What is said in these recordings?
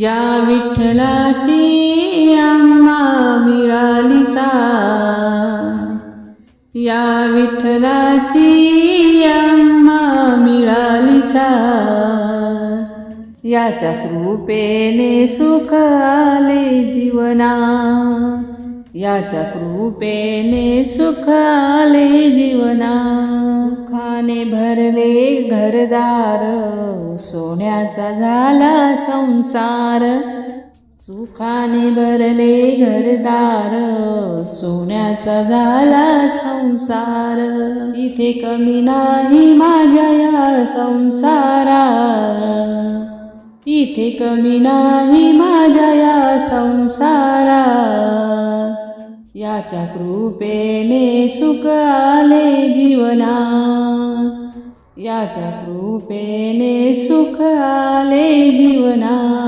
या विठ्ठलाची आम्हा मिळाली साथ या विठ्ठलाची आम्हा मिळाली साथ याच्या कृपेने सुख आले जीवना. याच्या कृपेने सुखाले जीवना. सुखाने भरले घरदार सोन्याचा झाला संसार. सुखाने भरले घरदार सोन्याचा झाला संसार. इथे कमी नाही माझ्या या संसारा. इथे कमी नाही माझ्या या संसारा. याच्या कृपेने सुख आले जीवना. याच्या कृपेने सुख आले जीवना.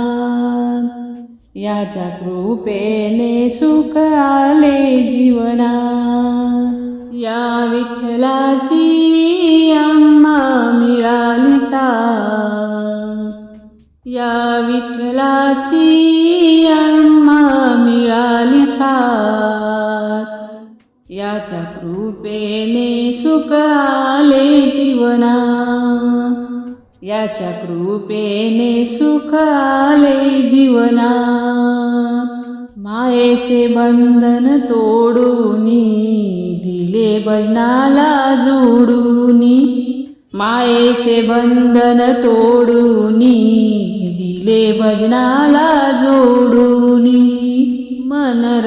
याच्या कृपेने सुख आले जीवना. या विठ्ठलाची आम्हा मिळाली सा. या विठ्ठलाची कृपेने सुख आले जीवना. याच्या कृपेने सुख आले जीवना. मायेचे बंधन तोडूनी दिले भजनाला जोडूनी. मायेचे बंधन तोडूनी दिले भजनाला जोडूनी. मन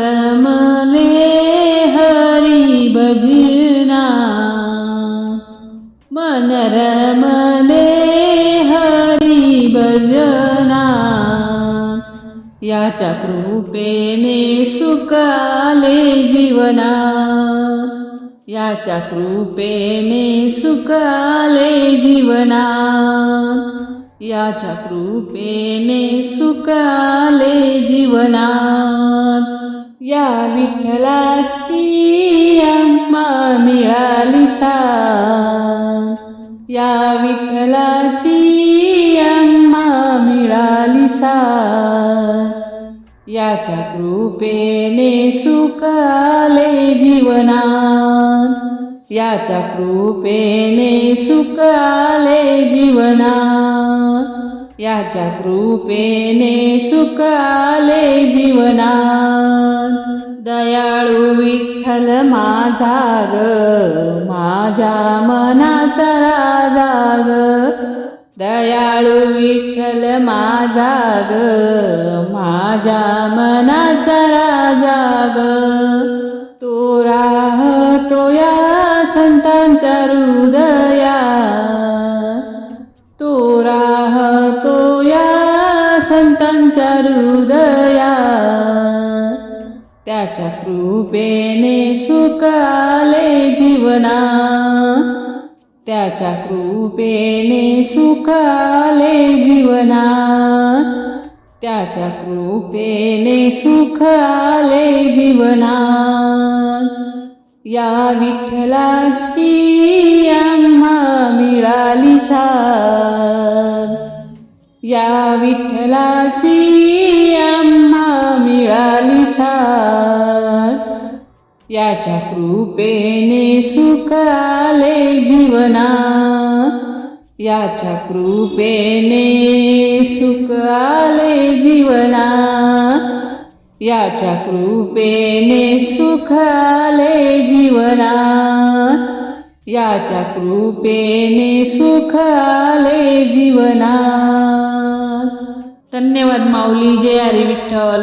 मन रमले हरी भजना। याच्या कृपेने सुकाले जीवना। याच्या कृपेने सुकाले जीवना। याच्या कृपेने सुकाले जीवना। या विठ्ठलाची अम्मा मिळाली सा मंगलाची अम्मा मिळाली सा याच्या कृपेने सुख आले जीवना याच्या कृपेने सुख आले जीवना याच्या कृपेने सुख आले जीवना माझा ग माझ्या मनाचा राजा ग. दयाळू विठ्ठल माझा ग माझ्या मनाचा राजा ग. तो राहतो या संतांच्या हृदया. तो राहतो या संतांच्या हृदया. त्याच्या कृपेने सुखाले जीवना. त्याच्या कृपेने सुखाले जीवना. त्याच्या कृपेने सुखाले जीवना. या विठ्ठलाची आम्हा मिळाली साथ. या विठ्ठलाची आम्हा मिळाली साथ याच्या कृपेने सुखाले जीवना याच्या कृपेने सुखाले जीवना याच्या कृपेने सुखाले जीवना याच्या कृपेने सुखाले जीवना धन्यवाद माऊली जय हरी विठ्ठल.